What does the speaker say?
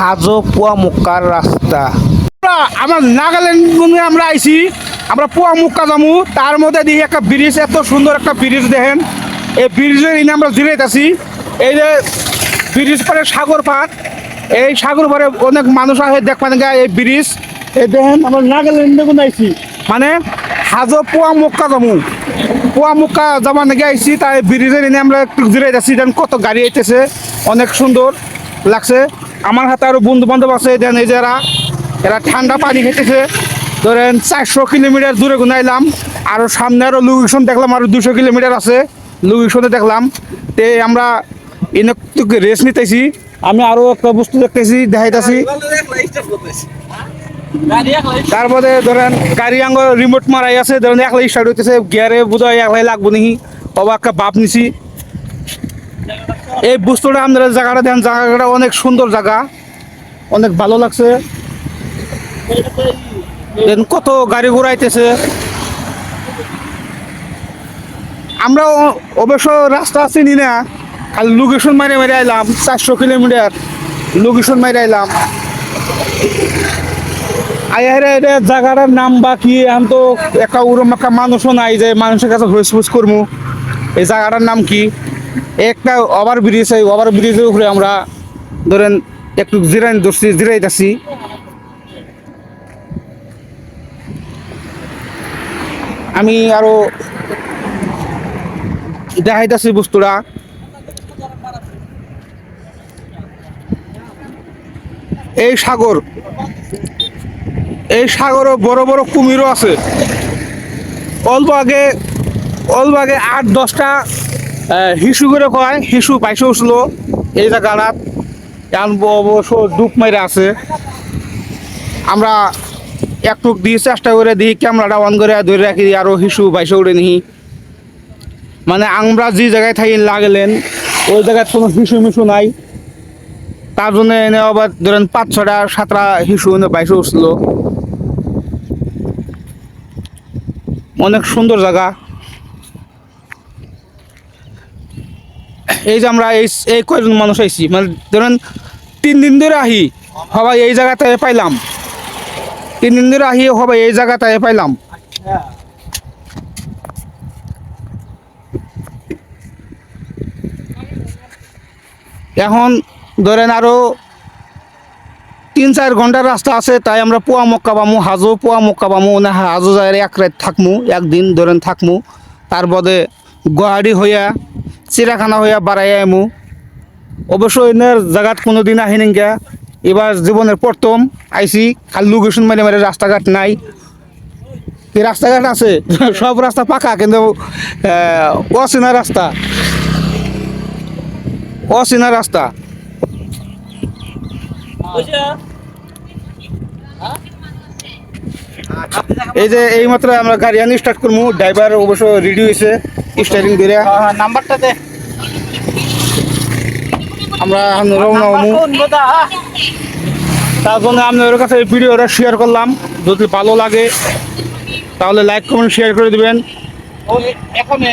হাজো পুয়া মুক্কার রাস্তা। আমার নাগাল্যান্ড আমরা আইছি, আমরা পুয়া মুক্কা যামু। তার মধ্যে দিয়ে একটা ব্রিজ এত সুন্দর একটা ব্রিজ দেখেন। এই ব্রিজের ইনে আমরা জিরাইতেছি এই যে ব্রিজ পরে সাগর পার। এই সাগর পারে অনেক মানুষ আসে দেখবেন গা এই ব্রিজ এই দেখেন, আমরা নাগাল্যান্ডে গুনে আইছি। মানে হাজো পুয়া মুক্কা যামু। পুয়া মুক্কা যাবার নাকি আইছি, তাই ব্রিজের এনে আমরা একটু জিরাইতেছি দেন কত গাড়ি আইতেছে, অনেক সুন্দর লাগছে। আমার হাতে আরও বন্ধু বান্ধব আছে, দেন এই যারা এরা ঠান্ডা পানি খেতেছে ধরেন চারশো কিলোমিটার দূরে গুনাইলাম আরও সামনে আরও লোকেশন দেখলাম আরও দুশো কিলোমিটার আছে, লোকেশনে দেখলাম। তে আমরা এনে রেস্ট নিতেছি, আমি আরও একটা বস্তু দেখতেছি, দেখাইতেছি। তারপরে ধরেন গাড়ি আঙ্গ রিমোট মারাই আছে, ধরেন একলাই স্টার্ট হইতেছে, গিয়ারে বোধহয় একলাই লাগবো নাকি অবা একটা বাপ নিছি। এই বস্তুটা আপনারা জায়গাটা দেন, জায়গাটা অনেক সুন্দর জায়গা। অনেক ভালো লাগছে। দেন কত গাড়ি ঘোরাইতেছে। আমরা অবশ্য রাস্তা চিনি না, খালি লোকেশন মারে মারে আইলাম, চারশো কিলোমিটার লোকেশন মারে আইলাম। আয়ারে এটা জায়গাটার নাম বা কি, এখন তো একটা ওরম একটা মানুষও নাই যে মানুষের কাছে হুস হুস করব এই জায়গাটার নাম কি? একটা ওভার ব্রিজ এই ওভার ব্রিজের উপরে আমরা ধরেন একটু জিরাই ধরছি জিরাইতেছি আমি আরও দেখাইতেছি বস্তুটা। এই সাগর, এই সাগরে বড় বড় কুমিরও আছে। অল্প আগে অল্প আগে আট, দশটা হিসু করে কয়, হিসু পাইছে উঠল। এই জায়গাটাত এখন অবশ্য ডুব মেরে আছে। আমরা একটু দিয়ে চেষ্টা করে দিই ক্যামেরাটা অন করে ধরে রাখি দিই আরও হিসু বাইসে উঠে নিহি। মানে আমরা যে জায়গায় থাকি লাগলেন, ওই জায়গায় কোনো হিসু মিশু নাই। তার জন্য এনে আবার ধরেন পাঁচ ছটা সাতটা হিসু এনে বাইসে উঠছিল অনেক সুন্দর জায়গা। এই যে আমরা এই এই কয়জন মানুষ আইছি? মানে ধরেন তিন দিন ধরে আহি সবাই এই জায়গাতে পাইলাম। তিন দিন ধরে আহি সবাই এই জায়গাতে পাইলাম। এখন ধরেন আরও তিন চার ঘণ্টার রাস্তা আছে, তাই আমরা পোয়া মক্কা পামু হাজো পোয়া মক্কা পামু না হাজো যায় এক রাত থাকমু, একদিন ধরেন থাকমু। তার বদে গুয়াহাটি হইয়া চিড়াখানা হইয়া বাড়াই আমু অবশ্য এনের জায়গাত কোনো দিন আহি এবার জীবনের প্রথম আইসি, খালি লোকেশন মানে মানে রাস্তাঘাট নাই। রাস্তাঘাট আছে? সব রাস্তা পাকা, কিন্তু অচেনা রাস্তা। অচেনা রাস্তা। এই যে এই মাত্র আমরা গাড়ি আনি স্টার্ট করব ড্রাইভার অবশ্য রেডি হয়েছে স্টারিং ধরে। নাম্বারটা দে। আমরা রওনা তার জন্য আপনাদের কাছে এই ভিডিওটা শেয়ার করলাম। যদি ভালো লাগে তাহলে লাইক কমেন্ট শেয়ার করে দিবেন। এখানে